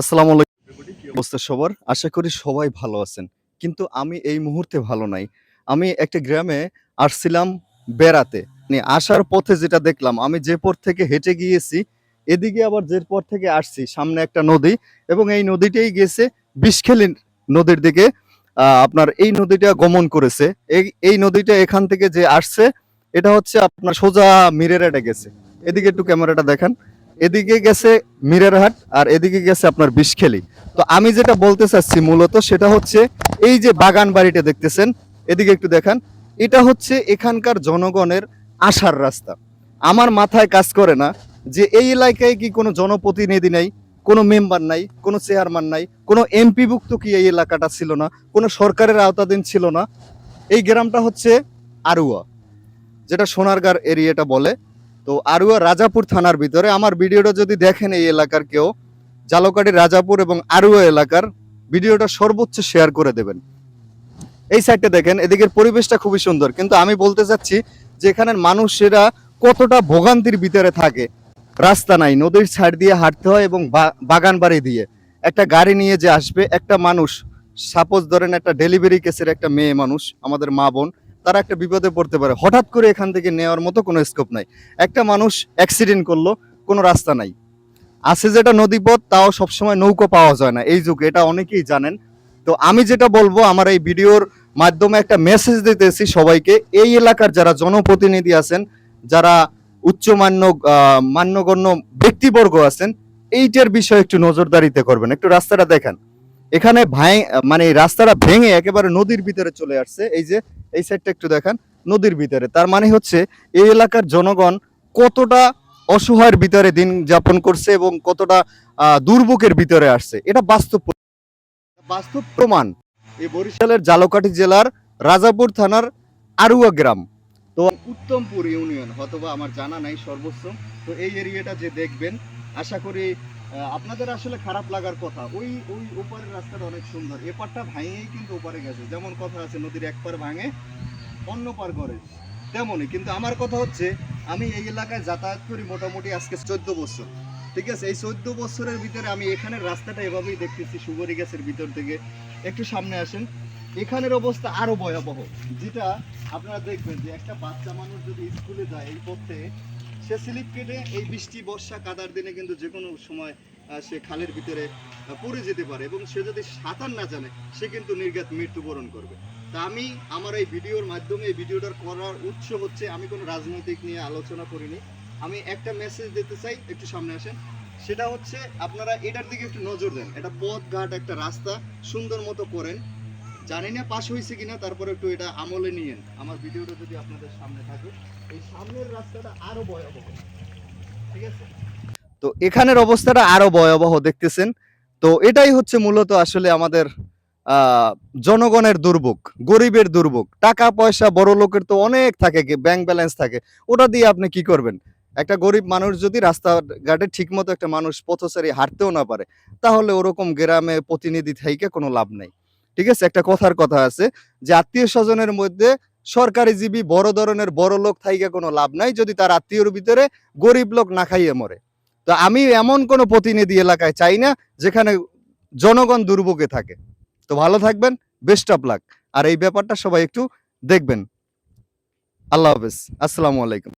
আসসালামু আলাইকুম। অবস্থা সবার? আশা করি সবাই ভালো আছেন। কিন্তু আমি এই মুহূর্তে ভালো নাই। আমি একটা গ্রামে আসছিলাম বেড়াতে। আসার পথে যেটা দেখলাম, আমি যে পথ থেকে হেঁটে গিয়েছি, এদিকে আবার যে পথ থেকে আসছি, সামনে একটা নদী এবং এই নদীটাই গেছে বিষখেলি নদীর দিকে। আপনার এই নদীটা গমন করেছে। এই এই নদীটা এখান থেকে যে আসছে, এটা হচ্ছে আপনার সোজা মিরেরাটা গেছে। এদিকে একটু ক্যামেরাটা দেখান। এদিকে গেছে মিরেরহাট আর এদিকে গেছে আপনার বিষখেলি তো আমি যেটা বলতে চাচ্ছি মূলত সেটা হচ্ছে এই যে বাগান বাড়িটা দেখতেছেন, এদিকে একটু দেখান। এটা হচ্ছে এখানকার জনগণের আসার রাস্তা। আমার মাথায় কাজ করে না যে এই এলাকায় কি কোনো জনপ্রতিনিধি নাই, কোনো মেম্বার নাই, কোনো চেয়ারম্যান নাই, কোনো এমপিভুক্ত কি এই এলাকাটা ছিল না, কোনো সরকারের আওতাধীন ছিল না। এই গ্রামটা হচ্ছে আরুয়া, যেটা সোনারগাঁর এরিয়াটা বলে। তো আরুয়া রাজাপুর থানার ভিতরে। আমার ভিডিওটা যদি দেখেন এই এলাকার কেউ, জালকাটি, রাজাপুর এবং আরুয়া এলাকার, ভিডিওটা সর্বোচ্চ শেয়ার করে দেবেন। এই সাইডটা দেখেন, এদিকের পরিবেশটা খুবই সুন্দর। কিন্তু আমি বলতে চাচ্ছি যে এখানের মানুষেরা কতটা ভোগান্তির ভিতরে থাকে, রাস্তা নাই, নদীর সাইড দিয়ে হাঁটতে হয় এবং বাগান বাড়ি দিয়ে। একটা গাড়ি নিয়ে যে আসবে, একটা মানুষ সাপোজ ধরেন একটা ডেলিভারি কেসের একটা মেয়ে মানুষ, আমাদের মা বোন তারা একটা বিপদে পড়তে পারে। হঠাৎ করে এখান থেকে নেওয়ার মতো কোনো স্কোপ নাই। একটা মানুষ অ্যাক্সিডেন্ট করল কোনো রাস্তা নাই। আছে যেটা নদীপথ তাও সবসময় নৌকো পাওয়া যায় না। এই যুগে এটা অনেকেই জানেন। তো আমি যেটা বলব আমার এই ভিডিওর মাধ্যমে একটা মেসেজ দিতেছি সবাইকে। এই এলাকার যারা জনপ্রতিনিধি আছেন যারা উচ্চমান্য আহ, মান্যগণ্য ব্যক্তিবর্গ আছেন এইটার বিষয়ে একটু নজরদারিতে করবেন। একটু রাস্তাটা দেখেন। এখানে ভাই মানে রাস্তাটা ভেঙে একেবারে নদীর ভিতরে চলে আসছে। এই যে এই সাইডটা একটু দেখান, নদীর ভিতরে। তার মানে হচ্ছে এই এলাকার জনগণ কতটা অসহায়ের ভিতরে দিন যাপন করছে এবং কতটা দুর্ভোগের ভিতরে আসছে। এটা বাস্তব বাস্তব প্রমাণ এই বরিশালের জালকাঠি জেলার রাজাপুর থানার আরুয়া গ্রাম। তো উত্তমপুর ইউনিয়ন, হয়তোবা আমার জানা নাই সর্বোচ্চ। তো এই এরিয়াটা যে দেখবেন, আশা করি আপনাদের আসলে খারাপ লাগার কথা। ওই ওই ওপারের রাস্তাটা অনেক সুন্দর। এপারটা ভাঙেই কিন্তু ওপারে গেছে। যেমন কথা আছে, নদীর এক পার ভাঙে, অন্য পার করে তেমনই। কিন্তু আমার কথা হচ্ছে, আমি এই এলাকায় যাতায়াত করি মোটামুটি আজকে চোদ্দ বছর। ঠিক আছে? এই চোদ্দ বছরের ভিতরে আমি এখানের রাস্তাটা এভাবেই দেখতেছি সুগরি গাছের ভিতর থেকে। একটু সামনে আসেন। এখানের অবস্থা আরও ভয়াবহ। যেটা আপনারা দেখবেন যে, একটা বাচ্চা মানুষ যদি স্কুলে যায় এই পথে সে স্লিপ কেটে এই বৃষ্টি, বর্ষা, কাদার দিনে কিন্তু যে কোনো সময় সে খালের ভিতরে পড়ে যেতে পারে এবং সে যদি সাঁতার না জানে, সে কিন্তু নির্ঘাত মৃত্যুবরণ করবে। তা আমি আমার এই ভিডিওর মাধ্যমে, এই ভিডিওটার করার উৎস হচ্ছে, আমি কোনো রাজনৈতিক নিয়ে আলোচনা করিনি। আমি একটা মেসেজ দিতে চাই, একটু সামনে আসেন। সেটা হচ্ছে, আপনারা এটার দিকে একটু নজর দেন। এটা পথ ঘাট একটা রাস্তা, সুন্দর মতো করেন। জানি না পাশ হয়েছে কিনা, তারপরে একটু এটা আমলে নিয়েন। আমার ভিডিওটা যদি আপনাদের সামনে থাকে, এই সামনের রাস্তাটা আরও ভয়াবহ। ঠিক আছে? তো এখানের অবস্থাটা আরও ভয়াবহ দেখতেছেন। তো এটাই হচ্ছে মূলত আসলে আমাদের জনগণের দুর্ভোগ, গরিবের দুর্ভোগ। টাকা, পয়সা, বড় লোকের তো অনেক থাকে ব্যাংক ব্যালেন্স থাকে। ওটা দিয়ে আপনি কি করবেন? একটা গরিব মানুষ যদি রাস্তাঘাটে ঠিক মতো একটা মানুষ পথচারী হাঁটতেও না পারে, তাহলে ওরকম গ্রামে প্রতিনিধি থেকে কোনো লাভ নাই। ঠিক আছে? একটা কথার কথা আছে যে আত্মীয় স্বজনের মধ্যে সরকারি জীবী বড় ধরনের বড় লোক থাইকে কোনো লাভ নাই যদি তার আত্মীয়র ভিতরে গরিব লোক না খাইয়ে মরে। তো আমি এমন কোনো প্রতিনিধি এলাকায় চাই না যেখানে জনগণ দুর্ভোগে থাকে। তো ভালো থাকবেন বেস্ট অফ লাক আর এই ব্যাপারটা সবাই একটু দেখবেন। আল্লাহ হাফেজ। আসসালামু আলাইকুম।